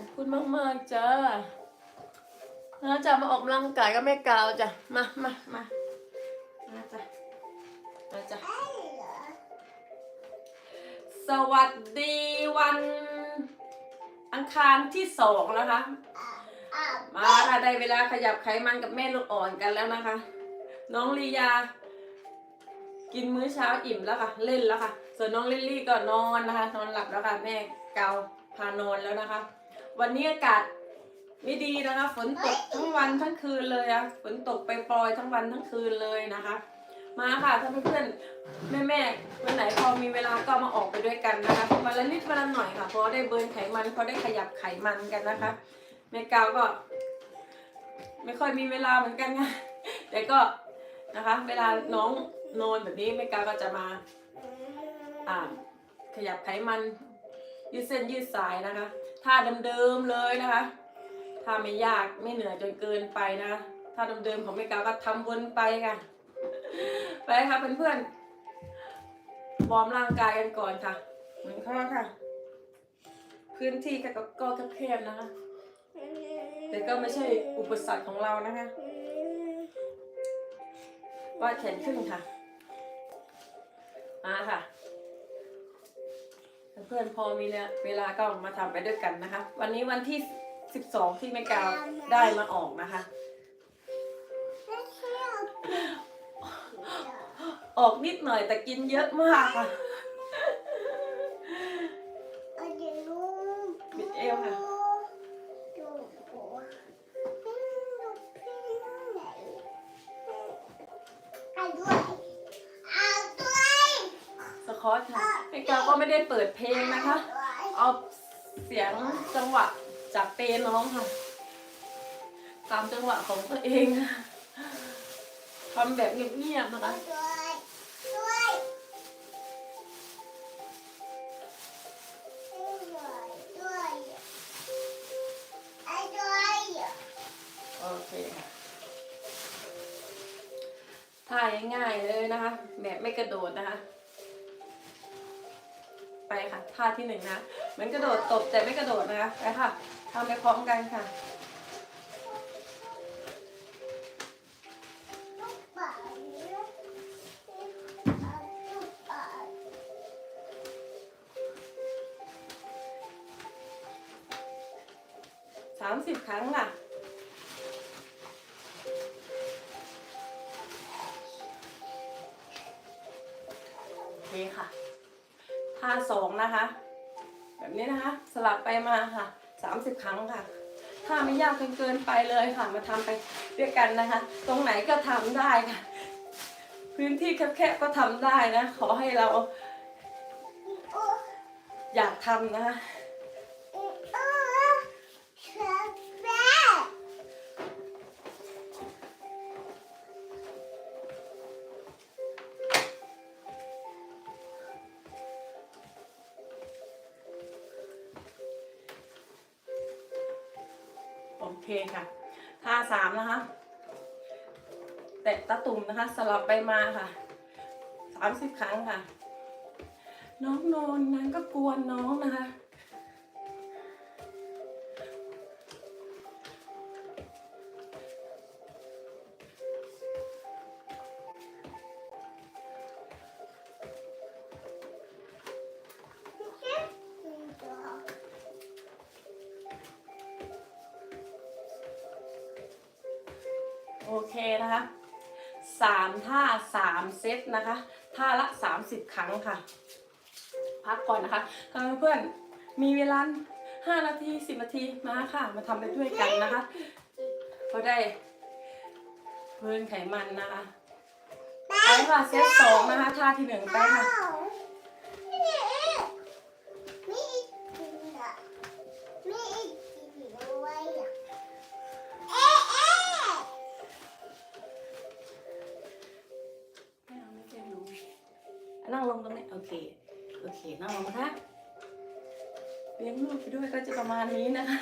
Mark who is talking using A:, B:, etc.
A: อบคุณมากมากๆจ้านะจะมาออกกำลังกายก็ไม่กาวจ้ะมามามามาจ้ะมาจ้ะสวัสดีวัน อังคารที่สองนะคะ มาค่ะได้เวลาขยับไขมันกับแม่ลูกอ่อนกันแล้วนะคะ น้องลียา กินมื้อเช้าอิ่มแล้วค่ะ เล่นแล้วค่ะ ส่วนน้องลิลลี่ก็นอนนะคะ นอนหลับแล้วค่ะ แม่เกาพานอนแล้วนะคะ วันนี้อากาศไม่ดีนะคะ ฝนตกทั้งวันทั้งคืนเลยอะฝนตกไปปลอยทั้งวันทั้งคืนเลยนะคะ มาค่ะถ้านเพื่อนๆแม่วันไหนพอมีเวลาก็มาออกไปด้วยกันนะคะวันละนิดวันละหน่อยค่ะเพราะได้เบิร์นไขมันเพราะได้ขยับไขมันกันนะคะแม่กาวก็ ไม่ค่อยมีเวลาเหมือนกันค่ะแต่ก็นะคะ เวลาน้องนอนแบบนี้แม่กาวก็จะมาอ่าขยับไขมันยืดเส้นยืดสายนะคะ ท่าเดิมๆเลยนะคะท่าไม่ยากไม่เหนื่อยจนเกินไปนะคะท่าเดิมๆของแม่กาวก็ทำวนไปค่ะ ไปค่ะเพื่อนๆวอร์มร่างกายกันก่อนค่ะเหมือนเขาค่ะ พื้นที่ก็ก็แคบๆนะคะ แต่ก็ไม่ใช่อุปสรรคของเรานะคะวาดแขนขึ้นค่ะมาค่ะ เพื่อนๆพอมีเนี่ยเวลาก็มาทำไปด้วยกันนะคะ วันนี้วันที่ 12 ที่แม่กาวได้มาออกนะคะ ออกนิดหน่อยแต่กินเยอะมากค่ะบิดเอวค่ะ คอตค่ะแม่กาวก็ไม่ได้เปิดเพลงนะคะ เอาเสียงจังหวะจากเปน้องค่ะ ตามจังหวะของตัวเองค่ะทำแบบเงียบๆนะคะโอเคค่ะท่าง่ายๆเลยนะคะ แบบไม่กระโดดนะคะ ไปค่ะท่าที่หนึ่งนะเหมือนกระโดดตบแต่ไม่กระโดดนะคะไปค่ะทำไปพร้อมกันค่ะสามสิบครั้งค่ะโอเคค่ะ ท่าสองนะคะ แบบนี้นะคะ สลับไปมาค่ะสามสิบครั้งค่ะ ถ้าไม่ยากจนเกินไปเลยค่ะ มาทำไปด้วยกันนะคะ ตรงไหนก็ทำได้ค่ะ พื้นที่แคบๆก็ทำได้นะ ขอให้เราอยากทำนะคะ เคค่ะ ท่าสามนะคะ แตะตะตุ่มนะคะ สลับไปมาค่ะสามสิบครั้งค่ะ น้องนอนนั้นก็กวนน้องนะคะ โอเคนะคะสามท่าสามเซตนะคะ ท่าละสามสิบครั้งค่ะ พักก่อนนะคะถ้าเพื่อนมีเวลาห้านาทีสิบนาทีมาค่ะ มาทำไปด้วยกันนะคะก็ได้เพิ่นไขมันนะคะไปค่ะเซตสองนะคะ ท่าที่หนึ่งไปค่ะ นั่งลงตรงนี้โอเคโอเคนั่งลงนะคะเลี้ยงลูกไปด้วยก็จะประมาณนี้นะคะ